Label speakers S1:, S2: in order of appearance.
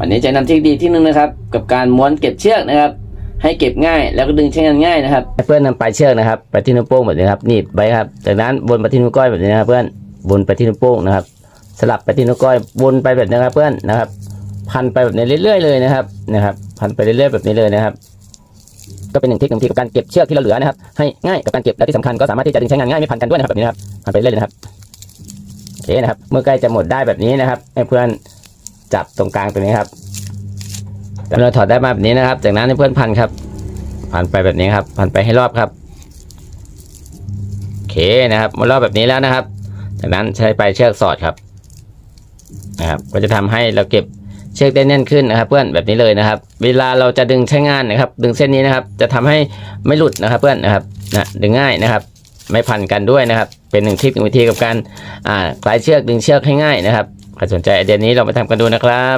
S1: วันนี้จะนำเทคนิคที่หนึ่งนะครับ กับการม้วนเก็บเชือกนะครับ ให้เก็บง่ายแล้วก็ดึงใช้งานง่ายนะครับ เพื่อนนำปลายเชือกนะครับไปที่นิ้วโป้งแบบนี้ครับหนีบไว้ครับ จากนั้นวนไปที่นิ้วก้อยแบบนี้นะครับ เพื่อนวนไปที่นิ้วโป้งนะครับ สลับไปที่นิ้วก้อยวนไปแบบนี้นะครับ เพื่อนนะครับ พันไปแบบนี้เรื่อยๆเลยนะครับนะครับ พันไปเรื่อยๆแบบนี้เลยนะครับก็เป็นหนึ่งเทคนิคกับการเก็บเชือกที่เราเหลือนะครับ ให้ง่ายกับการเก็บและที่สำคัญก็สามารถที่จะดึงใช้งานง่ายไม่พันกันด้วยนะครับแบบนี้นะครับพันไปเรื่อยเลยนะครับโอเคนะครับ เมื่อใกล้จะหมดได้แบบนี้นะครับให้เพื่อน จับตรงกลางตรงนี้ครับแล้วเราถอดได้มาแบบนี้นะครับ จากนั้นให้เพื่อนพันครับ พันไปแบบนี้ครับ พันไปให้รอบครับโอเคนะครับมารอบแบบนี้แล้วนะครับ จากนั้นใช้ปลายเชือกสอดครับนะครับก็จะทำให้เราเก็บเชือกได้แน่นขึ้นนะครับ เพื่อนแบบนี้เลยนะครับ เวลาเราจะดึงใช้งานนะครับ ดึงเส้นนี้นะครับ จะทำให้ไม่หลุดนะครับ เพื่อนนะครับนะดึงง่ายนะครับ ไม่พันกันด้วยนะครับ เป็นหนึ่งเทคนิควิธีกับการอ่าคลายเชือกดึงเชือกให้ง่ายนะครับ ใครสนใจไอเดียนี้เราไปทำกันดูนะครับ